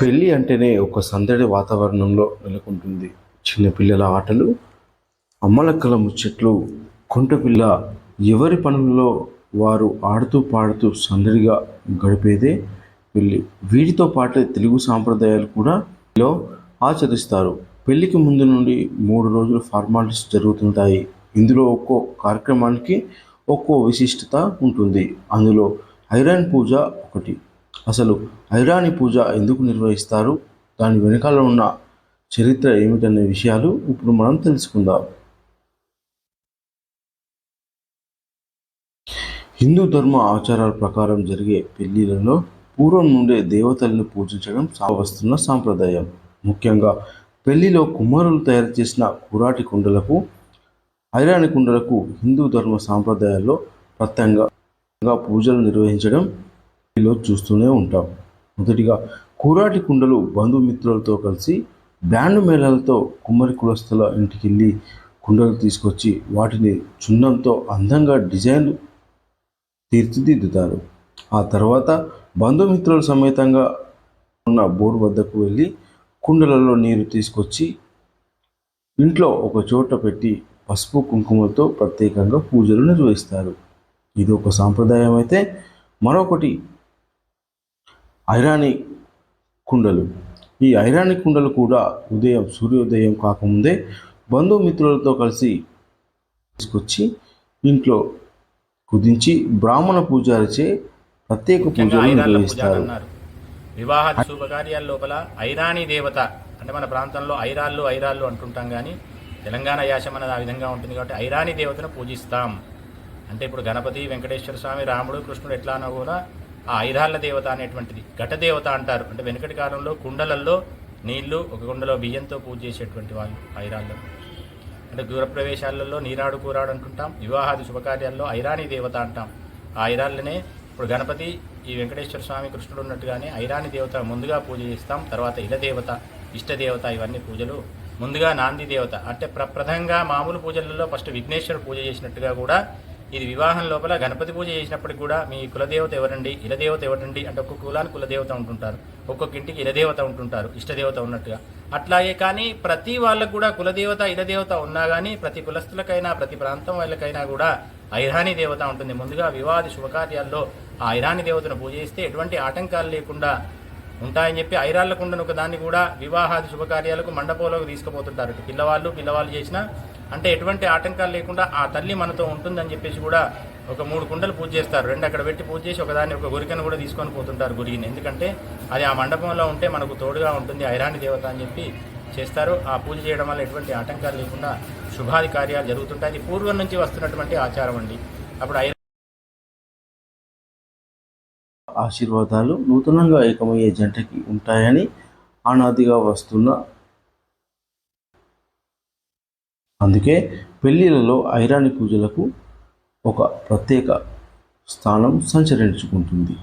పెళ్ళి అంటేనే ఒక సందడి వాతావరణంలో నెలకొంటుంది. చిన్నపిల్లల ఆటలు అమ్మలక్కల ముచ్చట్లు కుంటపిల్ల ఎవరి పనులలో వారు ఆడుతూ పాడుతూ సందడిగా గడిపేదే పెళ్ళి. వీటితో పాటు తెలుగు సాంప్రదాయాలు కూడా లో ఆచరిస్తారు. పెళ్ళికి ముందు నుండి మూడు రోజులు ఫార్మాలిటీస్ జరుగుతుంటాయి. ఇందులో ఒక్కో కార్యక్రమానికి ఒక్కో విశిష్టత ఉంటుంది. అందులో ఐరన్ పూజ ఒకటి అసలు ఐరాణి పూజ ఎందుకు నిర్వహిస్తారు? దాని వెనకాల ఉన్న చరిత్ర ఏమిటనే విషయాలు ఇప్పుడు మనం తెలుసుకుందాం. హిందూ ధర్మ ఆచారాల ప్రకారం జరిగే పెళ్ళిలలో పూర్వం నుండే దేవతలను పూజించడం వస్తున్న సాంప్రదాయం. ముఖ్యంగా పెళ్ళిలో కుమారులు తయారు చేసిన కురాటి కుండలకు ఐరాణి కుండలకు హిందూ ధర్మ సాంప్రదాయాల్లో ప్రత్యంగా పూజలు నిర్వహించడం లో చూస్తూనే ఉంటాం. మొదటిగా కూరాటి కుండలు బంధుమిత్రులతో కలిసి బ్యాండ్ మేళాలతో కుమ్మరి కులస్తుల ఇంటికి వెళ్ళి కుండలు తీసుకొచ్చి వాటిని చున్నంతో అందంగా డిజైన్ తీర్చిదిద్దుతారు. ఆ తర్వాత బంధుమిత్రుల సమేతంగా ఉన్న బోర్డు వద్దకు వెళ్ళి కుండలలో నీరు తీసుకొచ్చి ఇంట్లో ఒక చోట పెట్టి పసుపు కుంకుమలతో ప్రత్యేకంగా పూజలు నిర్వహిస్తారు. ఇది ఒక సాంప్రదాయం అయితే మరొకటి ఐరాణి కుండలు. ఈ ఐరాణి కుండలు కూడా ఉదయం సూర్యోదయం కాకముందే బంధుమిత్రులతో కలిసి తీసుకొచ్చి ఇంట్లో కుదించి బ్రాహ్మణ పూజారిచే ప్రత్యేక పూజలు నిర్వహిస్తారు. అన్నారు వివాహ శుభకార్యాల లోపల ఐరాణి దేవత అంటే మన ప్రాంతంలో ఐరాళ్ళు ఐరాళ్ళు అంటుంటాం కానీ తెలంగాణ యాస మనది ఆ విధంగా ఉంటుంది కాబట్టి ఐరాణి దేవతను పూజిస్తాం. అంటే ఇప్పుడు గణపతి వెంకటేశ్వర స్వామి రాముడు కృష్ణుడు ఎట్లానో కూడా ఆ ఐరాళ్ళ దేవత అనేటువంటిది. ఘట దేవత అంటారు. అంటే వెనుకటి కాలంలో కుండలల్లో నీళ్ళు ఒక కుండలో బియ్యంతో పూజ చేసేటువంటి వాళ్ళు ఐరాళ్ళు. అంటే గృహప్రవేశాలలో నీరాడు కూరాడు అంటుంటాం. వివాహాది శుభకార్యాల్లో ఐరాణి దేవత అంటాం. ఆ ఐరాళ్ళనే ఇప్పుడు గణపతి ఈ వెంకటేశ్వర స్వామి కృష్ణుడు ఉన్నట్టుగానే ఐరాణి దేవత ముందుగా పూజ చేస్తాం. తర్వాత ఇలదేవత దేవత ఇష్ట దేవత ఇవన్నీ పూజలు. ముందుగా నాంది దేవత. అంటే ప్రప్రథంగా మామూలు పూజలలో ఫస్ట్ విఘ్నేశ్వర పూజ చేసినట్టుగా కూడా ఇది వివాహం లోపల గణపతి పూజ చేసినప్పటికి కూడా మీ కులదేవత ఎవరండి? ఇలదేవత ఎవరండి? అంటే ఒక్కొక్క కులానికి కులదేవత ఉంటుంటారు. ఒక్కొక్క ఇంటికి ఇలదేవత ఉంటుంటారు ఇష్టదేవత ఉన్నట్టుగా. అట్లాగే కానీ ప్రతి వాళ్ళకు కూడా కులదేవత ఇలదేవత ఉన్నా కానీ ప్రతి కులస్తులకైనా ప్రతి ప్రాంతం వాళ్ళకైనా కూడా ఐరాణి దేవత ఉంటుంది. ముందుగా వివాది శుభకార్యాల్లో ఆ ఐరాణి దేవతను పూజ చేస్తే ఎటువంటి ఆటంకాలు లేకుండా ఉంటాయని చెప్పి ఐరాళ్ళ ఒక దాన్ని కూడా వివాహాది శుభకార్యాలకు మండపంలోకి తీసుకుపోతుంటారు. పిల్లవాళ్ళు పిల్లవాళ్ళు చేసిన అంటే ఎటువంటి ఆటంకాలు లేకుండా ఆ తల్లి మనతో ఉంటుందని చెప్పేసి కూడా ఒక మూడు కుండలు పూజ చేస్తారు. రెండు అక్కడ పెట్టి పూజ చేసి ఒకదాన్ని ఒక గురికను కూడా తీసుకొని పోతుంటారు గురిని ఎందుకంటే అది ఆ మండపంలో ఉంటే మనకు తోడుగా ఉంటుంది ఐరాణి దేవత అని చెప్పి చేస్తారు. ఆ పూజ చేయడం వల్ల ఎటువంటి ఆటంకాలు లేకుండా శుభాది కార్యాలు జరుగుతుంటాయి. అది పూర్వం నుంచి వస్తున్నటువంటి ఆచారం అండి. అప్పుడు ఆశీర్వాదాలు నూతనంగా ఏకమయ్యే జంటకి ఉంటాయని అనాదిగా వస్తున్న అందుకే పెళ్ళిళ్ళలో ఐరాణి పూజలకు ఒక ప్రత్యేక స్థానం సంచరించుకుంటుంది.